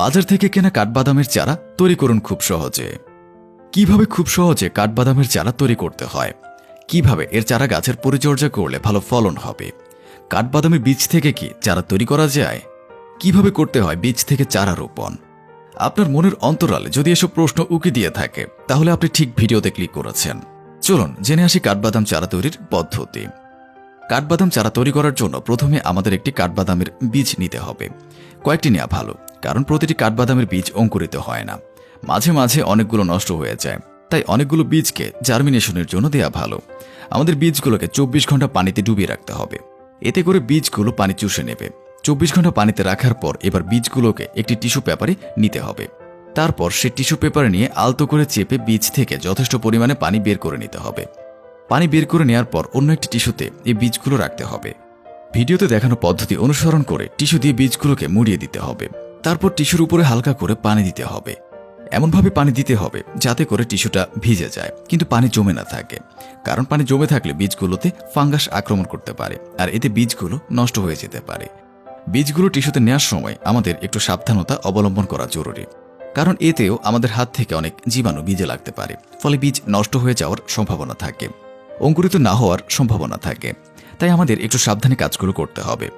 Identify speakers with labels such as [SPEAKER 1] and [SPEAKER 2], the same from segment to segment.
[SPEAKER 1] বাজার থেকে কেনা কাঠবাদামের চারা তৈরি করুন খুব সহজে। কীভাবে খুব সহজে কাঠবাদামের চারা তৈরি করতে হয়? কীভাবে এর চারা গাছের পরিচর্যা করলে ভালো ফলন হবে? কাঠবাদামের বীজ থেকে কি চারা তৈরি করা যায়? কীভাবে করতে হয় বীজ থেকে চারা রোপণ? আপনার মনের অন্তরালে যদি এসব প্রশ্ন উকি দিয়ে থাকে, তাহলে আপনি ঠিক ভিডিওতে ক্লিক করেছেন। চলুন, জেনে আসি কাঠবাদাম চারা তৈরির পদ্ধতি। কাঠবাদাম চারা তৈরি করার জন্য প্রথমে আমাদের একটি কাঠবাদামের বীজ নিতে হবে। কয়েকটি নেওয়া ভালো, কারণ প্রতিটি কাঠবাদামের বীজ অঙ্কুরিত হয় না। মাঝে মাঝে অনেকগুলো নষ্ট হয়ে যায়, তাই অনেকগুলো বীজকে জার্মিনেশনের জন্য দেয়া ভালো। আমাদের বীজগুলোকে চব্বিশ ঘণ্টা পানিতে ডুবিয়ে রাখতে হবে। এতে করে বীজগুলো পানি চুষে নেবে। চব্বিশ ঘণ্টা পানিতে রাখার পর এবার বীজগুলোকে একটি টিস্যু পেপারে নিতে হবে। তারপর সে টিস্যু পেপার নিয়ে আলতো করে চেপে বীজ থেকে যথেষ্ট পরিমাণে পানি বের করে নিতে হবে। পানি বের করে নেওয়ার পর অন্য একটি টিস্যুতে এই বীজগুলো রাখতে হবে। ভিডিওতে দেখানো পদ্ধতি অনুসরণ করে টিস্যু দিয়ে বীজগুলোকে মুড়িয়ে দিতে হবে। তারপর টিস্যুর উপরে হালকা করে পানি দিতে হবে। এমনভাবে পানি দিতে হবে যাতে করে টিস্যুটা ভিজে যায়, কিন্তু পানি জমে না থাকে। কারণ পানি জমে থাকলে বীজগুলোতে ফাঙ্গাস আক্রমণ করতে পারে, আর এতে বীজগুলো নষ্ট হয়ে যেতে পারে। বীজগুলো টিস্যুতে নেওয়ার সময় আমাদের একটু সাবধানতা অবলম্বন করা জরুরি, কারণ এতেও আমাদের হাত থেকে অনেক জীবাণু বীজে লাগতে পারে, ফলে বীজ নষ্ট হয়ে যাওয়ার সম্ভাবনা থাকে। অঙ্কুরিত না হওয়ার সম্ভাবনা থাকে। তাই আমাদের একটু সাবধানে কাজগুলো করতে হবে।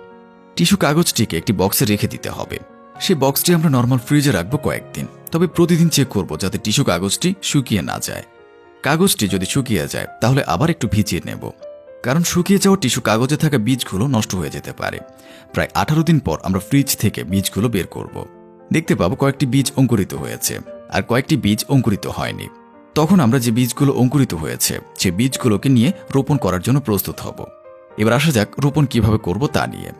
[SPEAKER 1] টিস্যু কাগজটিকে একটি বক্সে রেখে দিতে হবে। সেই বক্সটি আমরা নর্মাল ফ্রিজে রাখব কয়েকদিন। তবে প্রতিদিন চেক করব যাতে টিস্যু কাগজটি শুকিয়ে না যায়। কাগজটি যদি শুকিয়ে যায়, তাহলে আবার একটু ভিজিয়ে নেব। কারণ শুকিয়ে যাওয়া টিস্যু কাগজে থাকা বীজগুলো নষ্ট হয়ে যেতে পারে। প্রায় আঠারো দিন পর আমরা ফ্রিজ থেকে বীজগুলো বের করব। দেখতে পাবো কয়েকটি বীজ অঙ্কুরিত হয়েছে। আর কয়েকটি বীজ অঙ্কুরিত হয়নি। তখন আমরা যে বীজগুলো অঙ্কুরিত হয়েছে, সে বীজগুলোকে নিয়ে রোপণ করার জন্য প্রস্তুত হব। এবার আসা যাক রোপণ কীভাবে করব তা নিয়ে।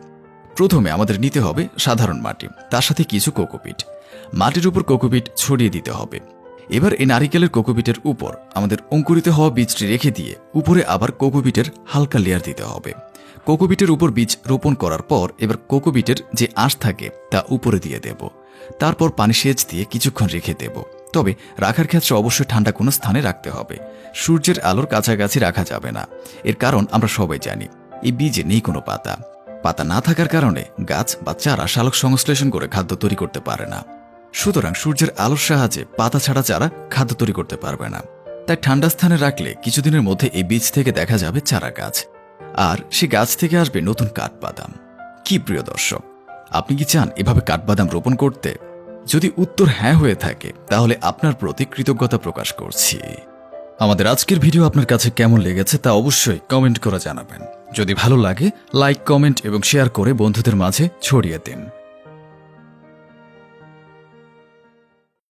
[SPEAKER 1] প্রথমে আমাদের নিতে হবে সাধারণ মাটি, তার সাথে কিছু কোকোপিট। মাটির উপর কোকোপিট ছড়িয়ে দিতে হবে। এবার এই নারিকেলের কোকোপিটের উপর আমাদের অঙ্কুরিত হওয়া বীজটি রেখে দিয়ে উপরে আবার কোকোপিটের হালকা লেয়ার দিতে হবে। কোকোপিটের উপর বীজ রোপণ করার পর এবার কোকোপিটের যে আঁশ থাকে, তা উপরে দিয়ে দেব। তারপর পানি সেচ দিয়ে কিছুক্ষণ রেখে দেব। তবে রাখার ক্ষেত্রে অবশ্যই ঠান্ডা কোনো স্থানে রাখতে হবে। সূর্যের আলোর কাছাকাছি রাখা যাবে না। এর কারণ আমরা সবাই জানি, এই বীজে নেই কোনো পাতা। পাতা না থাকার কারণে গাছ বা চারা শালক সংশ্লেষণ করে খাদ্য তৈরি করতে পারে না। সুতরাং সূর্যের আলোর সাহায্যে পাতা ছাড়া চারা খাদ্য তৈরি করতে পারবে না। তাই ঠান্ডা স্থানে রাখলে কিছুদিনের মধ্যে এই বীজ থেকে দেখা যাবে চারা গাছ। আর সে গাছ থেকে আসবে নতুন কাঠবাদাম। কি প্রিয় দর্শক, আপনি কি চান এভাবে কাঠবাদাম রোপণ করতে? যদি উত্তর হ্যাঁ হয়ে থাকে, তাহলে আপনার প্রতি কৃতজ্ঞতা প্রকাশ করছি। আমাদের আজকের ভিডিও আপনার কাছে কেমন লেগেছে তা অবশ্যই কমেন্ট করে জানাবেন। যদি ভালো লাগে, লাইক, কমেন্ট এবং শেয়ার করে বন্ধুদের মাঝে ছড়িয়ে দিন।